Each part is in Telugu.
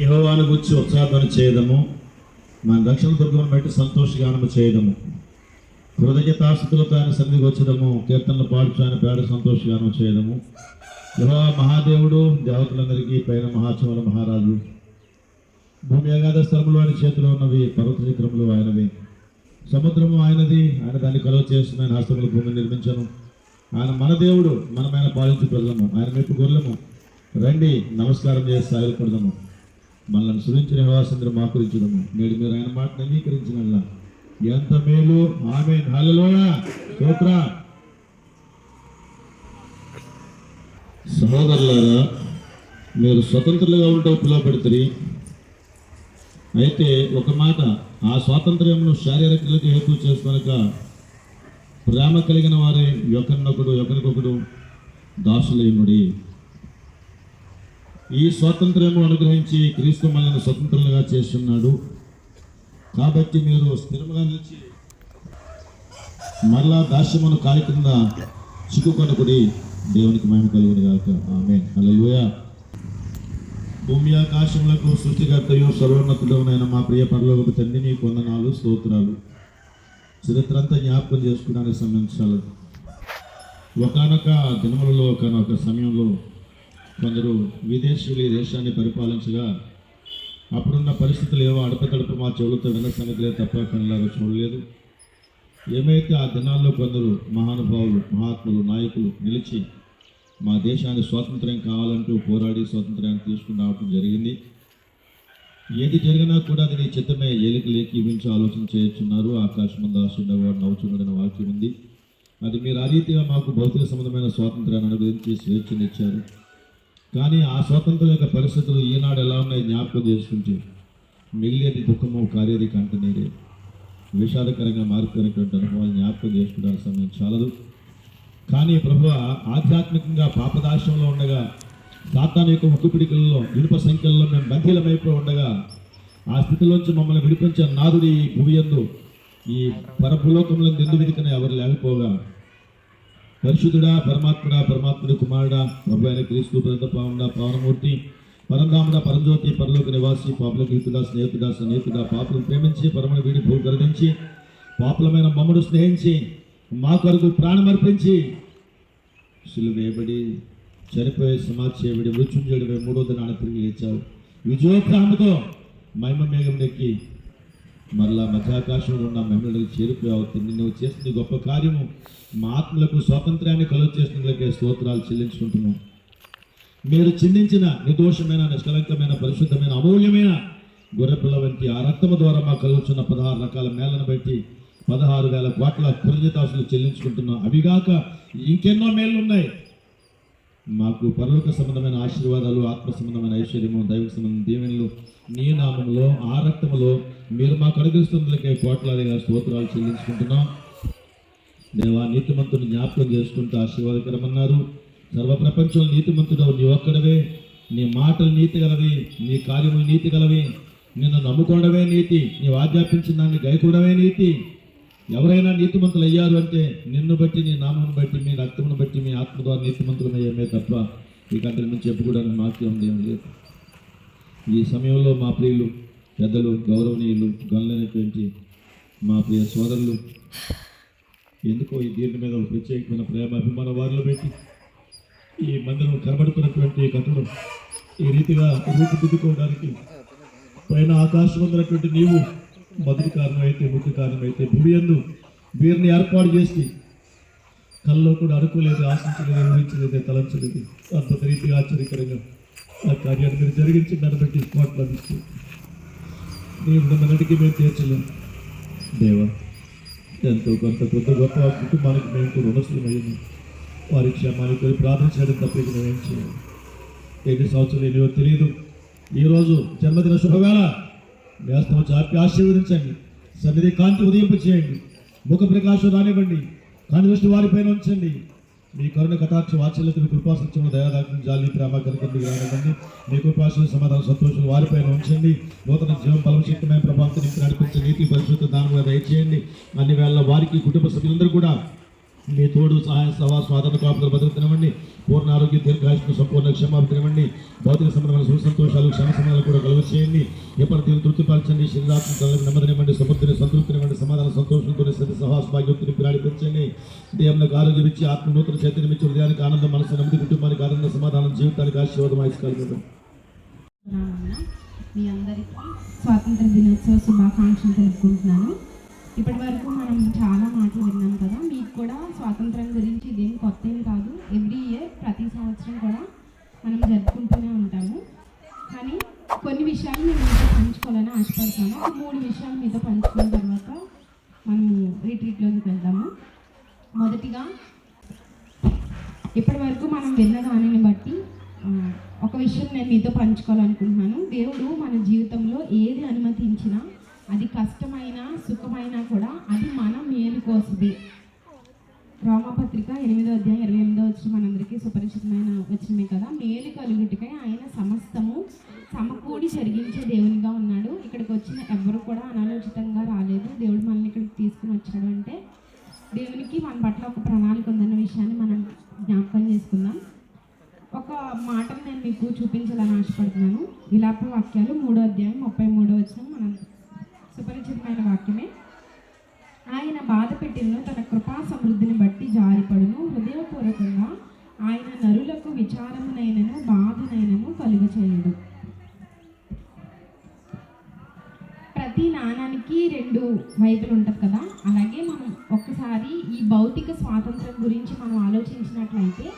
యహోవాను గుర్చి ఉత్సాహం చేయడము మన రక్షణ దుర్గం బట్టి సంతోషగానము చేయడము కృతజ్ఞతాస్థుతులతో ఆయన సన్నిధికి వచ్చడము కీర్తనలు పాడుచు ఆయన పేడ సంతోషగానం చేయడము యహోవా మహాదేవుడు దేవతలందరికీ పైన మహాచముల మహారాజు. భూమి అగాధ స్థలములు ఆయన చేతిలో ఉన్నవి పర్వత శిఖరములు ఆయనవి. సముద్రము ఆయనది. ఆయన దాన్ని కలువ చేస్తున్న ఆయన హస్తములు భూమిని నిర్మించను. ఆయన మన దేవుడు మనమైన పాలించు ప్రజలము ఆయన మెప్పు గొర్రెము రండి నమస్కారం చేసి సాగిపడదాము మనల్ని సురించిన నివాసందరూ మాకురించడము నేడు మీరు ఆయన మాటను అంగీకరించిన ఎంత మేలు. ఆమె హల్లెలూయ. స్తోత్ర. సహోదరులారా మీరు స్వతంత్రులుగా ఉంటే పిలువబెడతారు అయితే ఒక మాట ఆ స్వాతంత్ర్యమును శారీరకులకు హేతు చేసుకొనక ప్రేమ కలిగిన వారే ఒకరినొకడు ఒకరికొకడు దాసులేముడి ఈ స్వాతంత్ర్యము అనుగ్రహించి క్రీస్తు మనల్ని స్వతంత్రులుగా చేస్తున్నాడు. కాబట్టి మీరు స్థిరముగా నిలిచి మరలా దాస్యమును కాలి కింద చిక్కుకొనకుడి దేవునికి మహిమ కలుగుని గాక. ఆమె హల్లెలూయా. భూమి ఆకాశములకు సృష్టికర్తయు సర్వోన్నతుడైన మా ప్రియ పరలోకపు తండ్రి నీ కొందనాలు స్తోత్రాలు. చరిత్ర అంతా జ్ఞాపకం చేసుకోవడానికి సంబంధించాలి. ఒకనొక దినములలో ఒకనొక సమయంలో కొందరు విదేశీయులు ఈ దేశాన్ని పరిపాలించగా అప్పుడున్న పరిస్థితులు ఏవో అడపతడప మా చెవులతో విన్న సంగతిలే తప్ప కనలాగా చూడలేదు. ఏమైతే ఆ దినాల్లో కొందరు మహానుభావులు మహాత్ములు నాయకులు నిలిచి మా దేశాన్ని స్వాతంత్ర్యం కావాలంటూ పోరాడి స్వాతంత్రాన్ని తీసుకుని రావడం జరిగింది. ఏది జరిగినా కూడా అది నీ చిత్తమే. ఏలికి లేకి ఇవించి ఆలోచన చేయొచ్చున్నారు. ఆకాశం ముందు ఆశుండవాడు నవ్వుచున్నాడని వాక్యం ఉంది. అది మీరు ఆ రీతిగా మాకు భౌతిక సంబంధమైన స్వాతంత్రాన్ని అనుగ్రహించి స్వేచ్ఛనిచ్చారు కానీ ఆ స్వాతంత్రం యొక్క పరిస్థితులు ఈనాడు ఎలా ఉన్నాయి జ్ఞాపకం చేసుకుంటే మిగిలేది దుఃఖము కార్యది కంటనేరే. విషాదకరంగా మారుతున్నటువంటి అనుభవాలు జ్ఞాపకం చేసుకోవడానికి సమయం చాలదు. కానీ ప్రభు ఆధ్యాత్మికంగా పాపదాశంలో ఉండగా సాతాన్ యొక్క ముక్కుపిడికల్లో ఇనుప సంఖ్యల్లో మేము బంధీలమైపోయి ఉండగా ఆ స్థితిలోంచి మమ్మల్ని విడిపించిన నాదుడి ఈ ఈ పరభులోకంలో నిండు వెదికనే ఎవరు లేకపోగా పరిశుద్ధుడా పరమాత్ముడా పరమాత్ముడి కుమారుడా ప్రభు అయిన క్రీస్తు ప్రత పావుడా పవనమూర్తి పరంధాముడా పరంజ్యోతి పరలోక నివాసి పాపల హితుడా స్నేహితుడా స్నేహితుడా పాపలు ప్రేమించి పరమను వీడి భూ కరుణించి పాపలమైన మమ్మడు స్నేహించి మా కొరకు ప్రాణమర్పించి సిలువేయబడి చనిపోయే సమాధి చేయబడి చేయడమే మూడో దినాన తిరిగి లేచావు. విజయోత్సాహంతో మహిమ మేఘం నెక్కి మరలా మధ్యాకాశంలో ఉన్న మహిళలకు చేరిపోయావు అవుతుంది నువ్వు చేసిన గొప్ప కార్యము. మా ఆత్మలకు స్వాతంత్రాన్ని కలుగు చేసినందుకే స్తోత్రాలు చెల్లించుకుంటున్నాం. మీరు చిందించిన నిర్దోషమైన నిష్కలంకమైన పరిశుద్ధమైన అమూల్యమైన గొర్రెపిల్ల వంటి ఆ రక్తము ద్వారా మాకు కలుగుతున్న పదహారు రకాల మేళ్ళను బట్టి పదహారు వేల కోట్ల కృతజ్ఞతాసులు చెల్లించుకుంటున్నాం. అవిగాక ఇంకెన్నో మేళ్ళు ఉన్నాయి. మాకు పరలోక సంబంధమైన ఆశీర్వాదాలు ఆత్మ సంబంధమైన ఐశ్వర్యము దైవ సంబంధం దీవెనలు నీ నామములో ఆ రక్తములో మీరు మాకు అనుగ్రహిస్తున్నట్లకే కోట్లాదిగా స్తోత్రాలు చెల్లించుకుంటున్నాం. దేవా నీతిమంతుని జ్ఞాపకం చేసుకుంటూ ఆశీర్వాదకరమన్నారు. సర్వ ప్రపంచంలో నీతిమంతుడు నీ ఒక్కడవే. నీ మాటలు నీతి గలవి నీ కార్యములు నీతి గలవి. నిన్ను నమ్ముకోవడమే నీతి నీవు ఆజ్ఞాపించిన దాన్ని గైకోవడమే నీతి. ఎవరైనా నీతిమంతులు అయ్యారు అంటే నిన్ను బట్టి నీ నామను బట్టి మీ రక్తమును బట్టి మీ ఆత్మ ద్వారా నీతిమంతులు అయ్యామే తప్ప ఈ గంటల నుంచి చెప్పుకోవడానికి మాకే ఉంది ఏం లేదు. ఈ సమయంలో మా ప్రియులు పెద్దలు గౌరవనీయులు గనులైనటువంటి మా ప్రియ సోదరులు ఎందుకో ఈ దీని మీద ఒక ప్రత్యేకమైన ప్రేమ అభిమాన వారిలో పెట్టి ఈ మందిరం కనబడుతున్నటువంటి కథలు ఈ రీతిగా రూపుదిద్దుకోవడానికి పైన ఆకాశం ఉన్నటువంటి నీవు మొదటి కారణం అయితే ముఖ్య కారణం అయితే భూమి ఎందు వీరిని ఏర్పాటు చేసి కళ్ళలో కూడా అనుకోలేదు ఆశించలేదు ఊహించలేదు తలంచలేదు. అద్భుత రీతిగా ఆశ్చర్యకరంగా ఆ కార్యాన్ని మీరు జరిగించి దాన్ని బట్టి స్పాట్ లభిస్తుంది నేను నన్నటికి మేము తీర్చలేము దేవా ఎంతో కొంత కొంత గొప్ప కుటుంబానికి మేము కూడా రుణస్థులమయ్యాము వారి క్షేమాన్ని కోరి ప్రార్థన చేయడం తప్ప మేము ఏం చేయాలి. ఎన్ని సంవత్సరాలు ఎన్నో తెలియదు. ఈరోజు జన్మదిన శుభవేళ. వేస్తాం చాపి ఆశీర్వదించండి. సన్నిధి కాంతి ఉదయింపు చేయండి ముఖ ప్రకాశం రానివ్వండి. కాని దృష్టి వారిపైన ఉంచండి. మీ కరుణ కటాక్ష వాత్సల్యతను కృపాసత్యము దయాదాక్షం జాలి ప్రేమ కనుకండి రానివ్వండి. మీ కృపాశలు సమాధానం సంతోషం వారిపైన ఉంచండి. నూతన జీవం బలశక్తమైన ప్రభావం నింపి నడిపించే నీతి పరిశుద్ధ దానం దయచేయండి. అన్ని వేళ వారికి కుటుంబ సభ్యులందరూ కూడా మీ తోడు సహాయ సహా స్వాతంత్ర కాపులు భద్రతనివ్వండి పూర్ణ ఆరోగ్య దీర్ఘాయుష్ను సంపూర్ణ క్షమాభితం భౌతిక సంబంధమైన సుఖ సంతోషాలు క్షమ సమయాలు కూడా కలుగు చేయండి. ఎప్పటి తృప్తిపరచండి. శరీరాత్మ నెమ్మదినివ్వండి సమృద్ధిని సంతృప్తినివ్వండి సమాధాన సంతోషంతో సతి సహాస్ భాగ్యోక్తిని పిరాడి పెంచండి. దేవునికి ఆరోగ్యం ఇచ్చి ఆత్మ నూతన చైతన్యం ఇచ్చి హృదయానికి ఆనందం మనసు నెమ్మది కుటుంబానికి ఆనంద సమాధానం జీవితానికి ఆశీర్వాదం ఆయుష్కాలం మీ అందరికీ స్వాతంత్ర దినోత్సవ శుభాకాంక్షలు తెలుపుకుంటున్నాను. ఇప్పటి వరకు మనం చాలా మాటలు విన్నాం కదా మీకు కూడా స్వాతంత్రం గురించి ఇదేం కొత్త ఏం కాదు ఎవ్రీ ఇయర్ ప్రతి సంవత్సరం కూడా మనం జరుపుకుంటూనే ఉంటాము కానీ కొన్ని విషయాలు నేను మీతో పంచుకోవాలని ఆశపడుతున్నాను ఒక మూడు విషయాలు మీతో పంచుకున్న తర్వాత మనము రిట్రీట్లోకి వెళ్దాము మొదటిగా ఇప్పటి వరకు మనం విన్న దానిని బట్టి ఆ, ఒక విషయం నేను మీతో పంచుకోవాలనుకుంటున్నాను. దేవుడు మన జీవితంలో ఏది అనుమతించినా అది కష్టమైన సుఖమైనా కూడా అది మన మేలు కోసది రోమపత్రిక ఎనిమిదో అధ్యాయం ఇరవై ఎనిమిదో వచ్చిన మనందరికీ సుపరిచితమైన వచ్చినమే కదా. మేలు కలుగుటికై ఆయన సమస్తము సమకూడి జరిగించే దేవునిగా ఉన్నాడు. ఇక్కడికి వచ్చిన ఎవరు కూడా అనాలోచితంగా రాలేదు. దేవుడు మనల్ని ఇక్కడికి తీసుకుని వచ్చాడు అంటే దేవునికి మన పట్ల ఒక ప్రణాళిక ఉందన్న విషయాన్ని మనం జ్ఞాపకం చేసుకుందాం. ఒక మాటను నేను మీకు చూపించాలని ఆశపడుతున్నాను. విలాప వాక్యాలు మూడో అధ్యాయం ముప్పై మూడో వచ్చిన మనం సుపరిచితమైన వాక్యమే. ఆయన బాధ పెట్టిన తన కృపా సమృద్ధిని బట్టి జారిపడును. హృదయపూర్వకంగా ఆయన నరులకు విచారమునైనను బాధనైనను కలుగ చేయడు ప్రతి నాణానికి రెండు వైపులు ఉంటుంది కదా? అలాగే మనం ఒక్కసారి ఈ భౌతిక స్వాతంత్రం గురించి మనం ఆలోచించినట్లయితే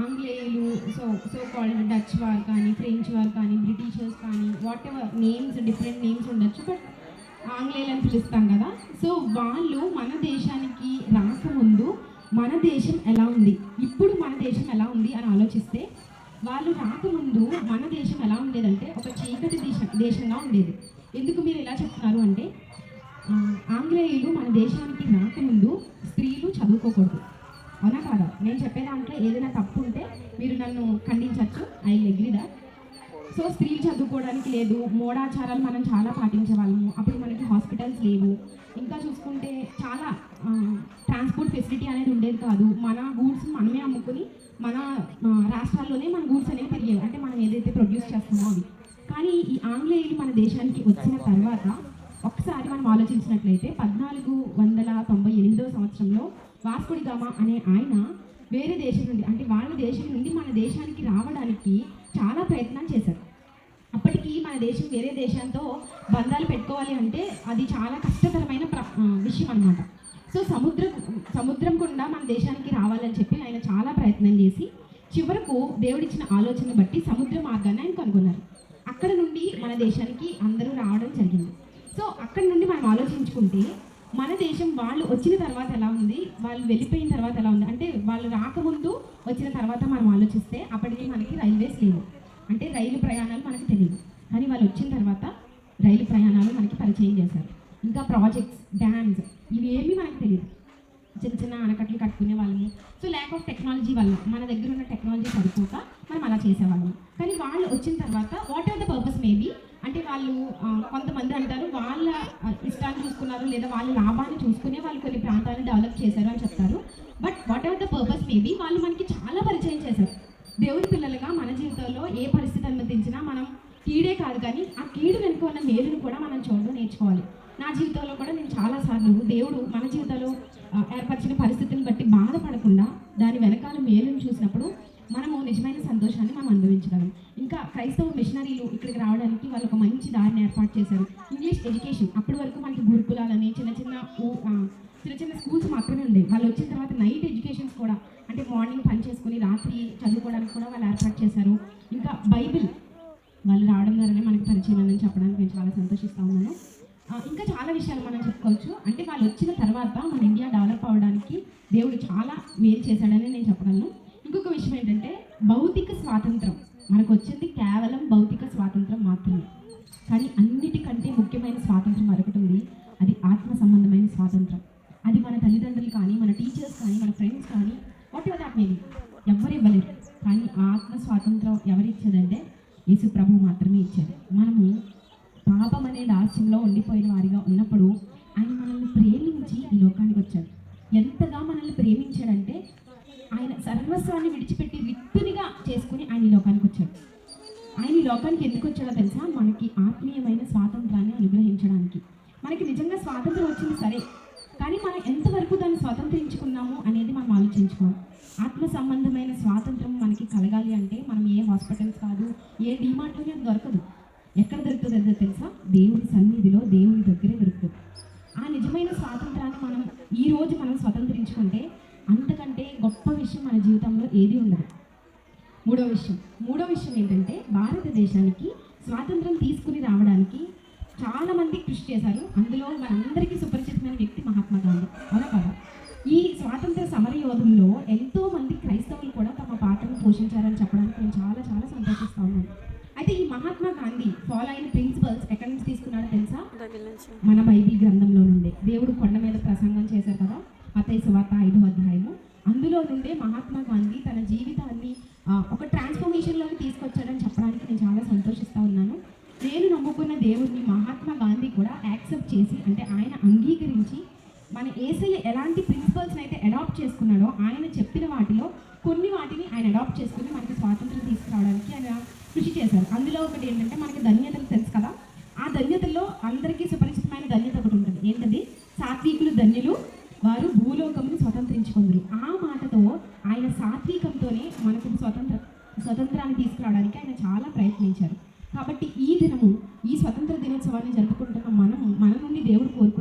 ఆంగ్లేయులు so so called Dutch war కానీ ఫ్రెంచ్ వార్ కానీ బ్రిటిషర్స్ కానీ whatever names different names ఉండొచ్చు బట్ ఆంగ్లేయులని పిలుస్తాం కదా. సో వాళ్ళు మన దేశానికి రాకముందు మన దేశం ఎలా ఉంది? ఇప్పుడు మన దేశం ఎలా ఉంది అని ఆలోచిస్తే వాళ్ళు రాకముందు మన దేశం ఎలా ఉండేదంటే ఒక చీకటి దేశ దేశంగా ఉండేది. ఎందుకు మీరు ఇలా చెప్తున్నారు అంటే ఆంగ్లేయులు మన దేశానికి రాకముందు స్త్రీలు చదువుకోకూడదు. అవునా కాదా. నేను చెప్పే దాంట్లో ఏదైనా తప్పు ఉంటే మీరు నన్ను ఖండించవచ్చు. ఐ అగ్రీ దట్ సో స్త్రీలు చదువుకోవడానికి లేదు. మూఢాచారాలు మనం చాలా పాటించే వాళ్ళము. అప్పుడు మనకి హాస్పిటల్స్ లేవు. ఇంకా చూసుకుంటే చాలా ట్రాన్స్పోర్ట్ ఫెసిలిటీ అనేది ఉండేది కాదు. మన గూడ్స్ మనమే అమ్ముకుని మన రాష్ట్రాల్లోనే మన గూడ్స్ అనేవి పెరిగేవి. అంటే మనం ఏదైతే ప్రొడ్యూస్ చేస్తున్నామో అవి. కానీ ఈ ఆంగ్లేయులు మన దేశానికి వచ్చి తర్వాత ఒకసారి మనం ఆలోచించినట్లయితే పద్నాలుగు వందల తొంభై ఎనిమిదవ సంవత్సరంలో వాస్కోడి అనే ఆయన వేరే దేశం నుండి అంటే వాళ్ళ దేశం నుండి మన దేశానికి రావడానికి చాలా ప్రయత్నాలు చేశారు. అప్పటికి మన దేశం వేరే దేశంతో బంధాలు పెట్టుకోవాలి అంటే అది చాలా కష్టతరమైన ప్ర విషయం అనమాట సో సముద్రం సముద్రం గుండా మన దేశానికి రావాలని చెప్పి ఆయన చాలా ప్రయత్నం చేసి చివరకు దేవుడిచ్చిన ఆలోచన బట్టి సముద్ర మార్గాన్ని ఆయన కనుగొన్నారు. అక్కడ నుండి మన దేశానికి అందరూ రావడం జరిగింది. సో అక్కడ నుండి మనం ఆలోచించుకుంటే మన దేశం వాళ్ళు వచ్చిన తర్వాత ఎలా ఉంది? వాళ్ళు వెళ్ళిపోయిన తర్వాత ఎలా ఉంది? అంటే వాళ్ళు రాకముందు వచ్చిన తర్వాత మనం ఆలోచిస్తే అప్పటికి మనకి రైల్వేస్ లేవు. అంటే రైలు ప్రయాణాలు మనకు తెలియదు. కానీ వాళ్ళు వచ్చిన తర్వాత రైలు ప్రయాణాలు మనకి పరిచయం చేశారు. ఇంకా ప్రాజెక్ట్స్ డ్యామ్స్ ఇవి ఏమీ మనకు తెలియదు. చిన్న చిన్న ఆనకట్లు కట్టుకునే వాళ్ళము. సో ల్యాక్ ఆఫ్ టెక్నాలజీ వల్ల మన దగ్గర ఉన్న టెక్నాలజీ సరిపోక మనం అలా చేసేవాళ్ళము. కానీ వాళ్ళు వచ్చిన తర్వాత what are the purpose maybe అంటే వాళ్ళు కొంతమంది అంటారు వాళ్ళ ఇష్టాన్ని చూసుకున్నారు లేదా వాళ్ళ లాభాన్ని చూసుకునే వాళ్ళు కొన్ని ప్రాంతాలను డెవలప్ చేశారు అని చెప్తారు. But what are the purpose maybe వాళ్ళు మనకి చాలా పరిచయం చేశారు. దేవుడి పిల్లలుగా మన జీవితంలో ఏ పరిస్థితి అనుమతించినా మనం కీడే కాదు కానీ ఆ కీడు వెనుక ఉన్న మేలును కూడా మనం చూడడం నేర్చుకోవాలి. నా జీవితంలో కూడా నేను చాలాసార్లు దేవుడు మన జీవితంలో ఏర్పరిచిన పరిస్థితి బట్టి బాధపడకుండా దాని వెనకాల మేలును చూసినప్పుడు మనము నిజమైన సంతోషాన్ని మనం అనుభవించగలం ఇంకా క్రైస్తవ మిషనరీలు ఇక్కడికి రావడానికి వాళ్ళు ఒక మంచి దారిని ఏర్పాటు చేశారు. ఇంగ్లీష్ ఎడ్యుకేషన్ అప్పటి వరకు మనకి గురుకులాలని చిన్న చిన్న చిన్న చిన్న స్కూల్స్ మాత్రమే ఉండేవి. వాళ్ళు వచ్చిన తర్వాత నైట్ ఎడ్యుకేషన్స్ కూడా అంటే మార్నింగ్ పని చేసుకుని రాత్రి చదువుకోవడానికి కూడా వాళ్ళు ఏర్పాటు చేశారు. ఇంకా బైబిల్ వాళ్ళు రావడం ద్వారానే మనకి పరిచయం అని చెప్పడానికి నేను చాలా సంతోషిస్తూ ఉన్నాను. ఇంకా చాలా విషయాలు మనం చెప్పుకోవచ్చు. అంటే వాళ్ళు వచ్చిన తర్వాత మన ఇండియా డెవలప్ అవ్వడానికి దేవుడు చాలా మేలు చేశాడని నేను చెప్పగలను. ఇంకొక విషయం ఏంటంటే భౌతిక స్వాతంత్రం. మనకు వచ్చింది కేవలం భౌతిక స్వాతంత్రం మాత్రమే. కానీ అన్నిటికంటే ముఖ్యమైన స్వాతంత్రం మరొకటి ఉంది. అది ఆత్మ సంబంధమైన స్వాతంత్రం. అది మన తల్లిదండ్రులు కానీ మన టీచర్స్ కానీ మన ఫ్రెండ్స్ కానీ వాట్ ఎవర్ దాట్ మేబీ ఎవరు ఇవ్వలేరు. కానీ ఆత్మ స్వాతంత్రం ఎవరు ఇచ్చేదంటే యేసు ప్రభు మాత్రమే ఇచ్చాడు. మనము పాపం అనే దాస్యంలో ఉండిపోయిన వారిగా ఉన్నప్పుడు ఆయన మనల్ని ప్రేమించి ఈ లోకానికి వచ్చాడు. ఎంతగా మనల్ని ప్రేమించాడంటే ఆయన సర్వస్వాన్ని విడిచిపెట్టి విత్తునిగా చేసుకుని ఆయన ఈ లోకానికి వచ్చాడు. ఆయన ఈ లోకానికి ఎందుకు వచ్చాడో తెలుసా? మనకి ఆత్మీయమైన స్వాతంత్రాన్ని అనుగ్రహించడానికి. మనకి నిజంగా స్వాతంత్రం వచ్చింది సరే కానీ మనం ఎంతవరకు దాన్ని స్వతంత్రించుకున్నాము అనేది మనం ఆలోచించుకోవాలి. ఆత్మ సంబంధమైన స్వాతంత్రం మనకి కలగాలి అంటే మనం ఏ హాస్పిటల్స్ కాదు ఏ డిమార్ట్లోనే అది దొరకదు. ఎక్కడ దొరుకుతుంది అదో తెలుసా? దేవుడి సన్నిధిలో దేవుడి దగ్గరే దొరుకుతుంది. ఆ నిజమైన స్వాతంత్రాన్ని మనం ఈ రోజు మనం స్వతంత్రించుకుంటే అంతకంటే గొప్ప విషయం మన జీవితంలో ఏది ఉండదు. మూడో విషయం. మూడో విషయం ఏంటంటే భారతదేశానికి స్వాతంత్రం తీసుకుని రావడానికి చాలా మంది కృషి చేశారు. అందులో మనందరికీ సుపరిచితమైన వ్యక్తి మహాత్మా గాంధీ. అవునా కదా? ఈ స్వాతంత్ర సమర యోధుల్లో ఎంతో మంది క్రైస్తవులు కూడా తమ పాత్రను పోషించారని చెప్పడానికి నేను చాలా చాలా సంతోషిస్తా ఉన్నాను. అయితే ఈ మహాత్మా గాంధీ ఫాలో అయిన ప్రిన్సిపల్స్ ఎక్కడి నుంచి తీసుకున్నాడో తెలుసా? మన బైబిల్ గ్రంథంలో నుండే దేవుడు కొండ మీద ప్రసంగం చేశారు కదా మతయి సువార్త ఐదో అధ్యాయము అందులో నుండే మహాత్మా గాంధీ తన జీవితాన్ని ఆ, ఒక ట్రాన్స్ఫర్మేషన్లోకి తీసుకొచ్చాడని చెప్పడానికి నేను చాలా సంతోషిస్తా ఉన్నాను నేను నమ్ముకున్న దేవుడిని మహాత్మా గాంధీ కూడా యాక్సెప్ట్ చేసి అంటే ఆయన అంగీకరించి మన ఏసయ్య ఎలాంటి ప్రిన్సిపల్స్ని అయితే అడాప్ట్ చేసుకున్నాడో ఆయన చెప్పిన వాటిలో కొన్ని వాటిని ఆయన అడాప్ట్ చేసుకుని మనకి స్వాతంత్రం తీసుకురావడానికి ఆయన కృషి చేశారు. అందులో ఒకటి ఏంటంటే మనకి ధన్యతలు తెలుసు కదా? ఆ ధన్యతల్లో అందరికీ సుపరిచితమైన ధన్యత ఒకటి ఉంటుంది. ఏంటది? సాత్వికులు ధన్యులు వారు భూలోకమును స్వతంత్రించుకుందరు. ఆ మాటతో ఆయన సాత్వికంతోనే మనకు స్వతంత్ర స్వతంత్రాన్ని తీసుకురావడానికి ఆయన చాలా ప్రయత్నించారు. కాబట్టి ఈ దినము ఈ స్వతంత్ర దినోత్సవాన్ని జరుపుకుంటున్న మనము మన నుండి దేవుడు కోరుకు